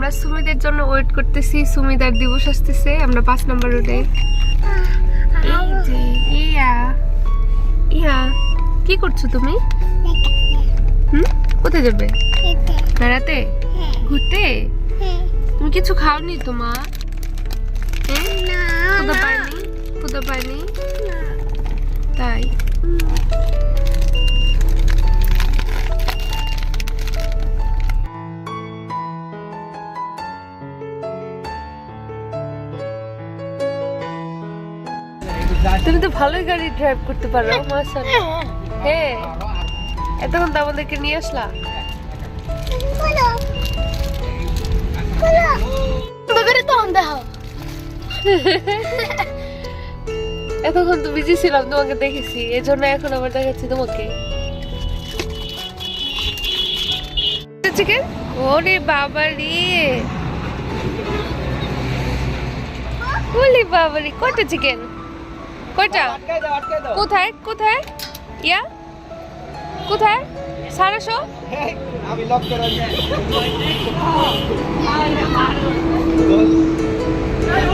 আমরা সুমিদের জন্য ওয়েট করতেছি সুমিদার দিবস আসতেছে আমরা পাঁচ নম্বর রোডে এই যে ইয়া ইয়া কি করছ তুমি? হুম? কোথায় যাবে? বেড়াতে? ঘুরতে? তুমি কিছু খাওনি তো মা? খুদা পায়নি? খুদা পায়নি? তাই? ভালোই গাড়ি ড্রাইভ করতে পারো মাশাআল্লাহ। হ্যাঁ এতক্ষণ তো আমাদেরকে নিয়ে আসলা। এতক্ষণ তো বিজি ছিলাম তোমাকে দেখেছি। এই জন্য এখন আবার দেখাচ্ছি তোমাকে। চিকেন ওরে বাবা রে। ওরে বাবা রে কয়টা চিকেন কয়টা? কোথায় কোথায়? ইয়া? কোথায়? সারাশো আমি লক করে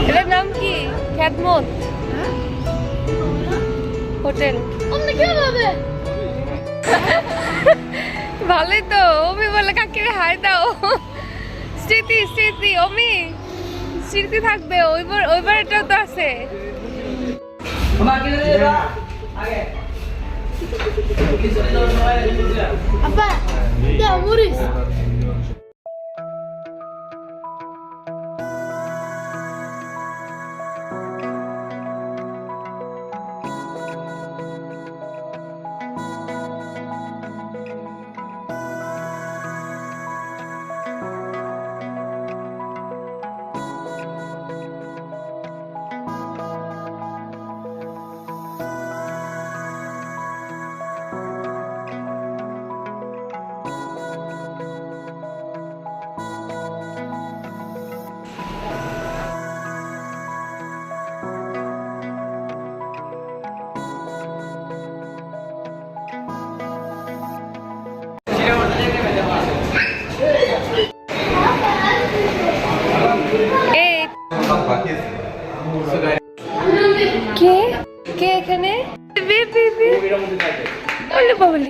এটার নাম কি? খ্যাতমত। হোটেল। ভালোই তো অমি বলে কাকিরে হাই দাও। স্মৃতি স্মৃতি অমি। স্মৃতি থাকবে ওইবার ওইবার এটাও তো আছে। এই কে? কে এখানে? ওরে বাবালে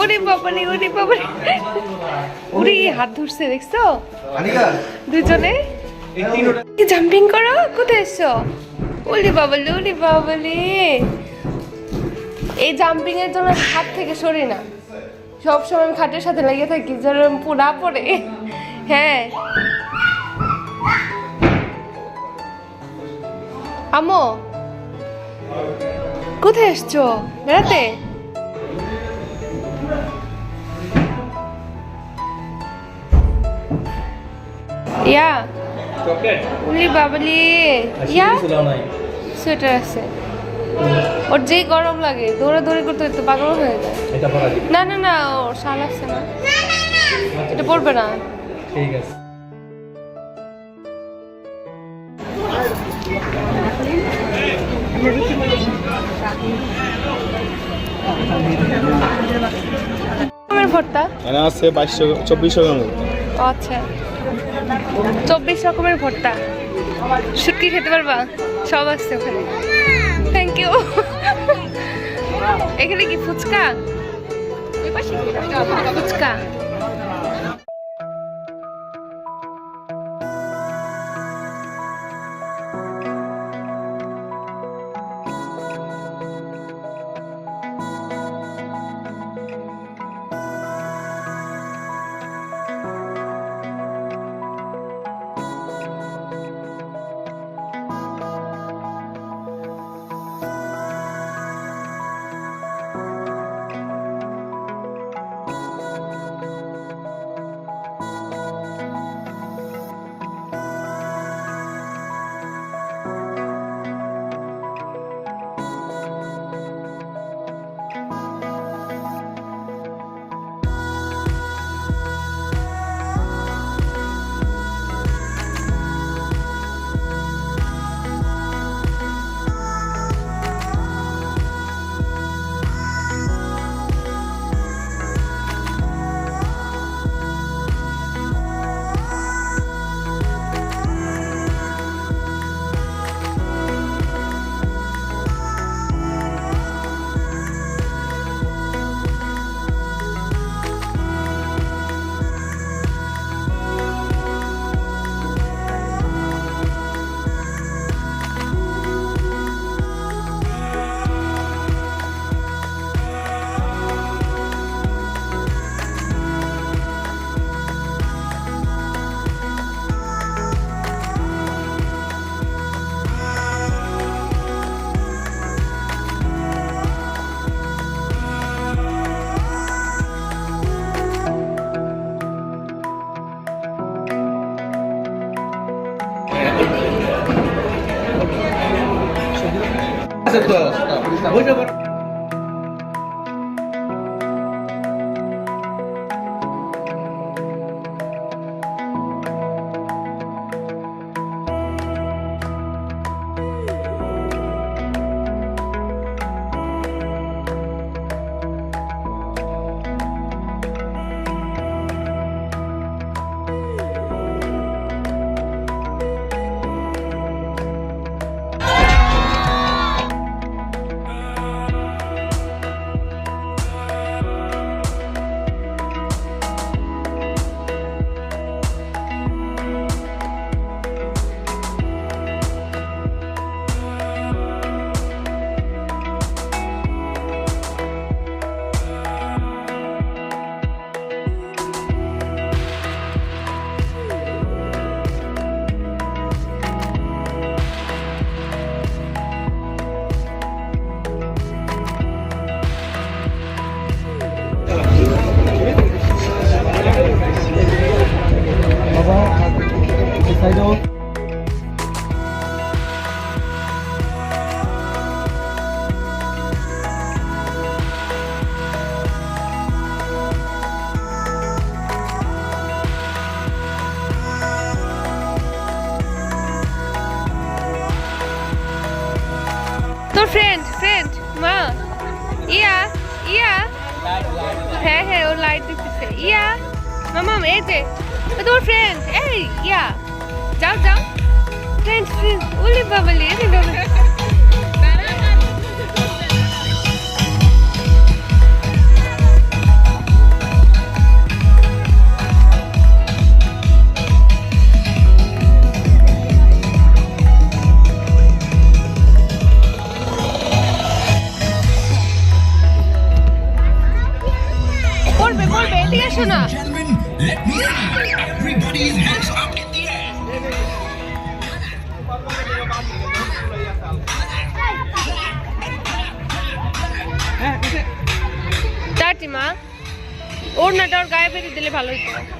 ওরে বাবালে ওরে বাবালে ওরে হাত ধরছে দেখছ? দুজনে? জাম্পিং করো? কোথায় এসছো? ওরে বাবালে ওরে বাবালে এই জাম্পিং এর জন্য হাত থেকে সরি না। সব সময় আমি খাটের সাথে লেগে থাকি যেন পুরা পড়ে। হ্যাঁ। আমো কোথায় এসছো? বেড়াতে? ইয়া উলি বাবলি। ইয়া সোয়েটার আছে। ওর যেই গরম লাগে দৌড়াদৌড়ি করতে করতে পাগল হয়ে যায়। না না না ওর শাল আসছে না। এটা পড়বে না। ঠিক আছে। ভর্তা? এখানে আছে বাইশশো চব্বিশশো গ্রাম আচ্ছা। চব্বিশ রকমের ভর্তা। শুটকি খেতে পারবা? সব আছে ওখানে। থ্যাংক ইউ এখানে কি? ফুচকা। ওই পাশে কি? ফুচকা তোর ইয়া মামাম এই যে ও তোর ফ্রেন্ড এই ইয়া যাও যাও ফ্রেন্ড ফ্রেন্ড ওলি বাবালি এই ফেলে দিলে ভালো হতো।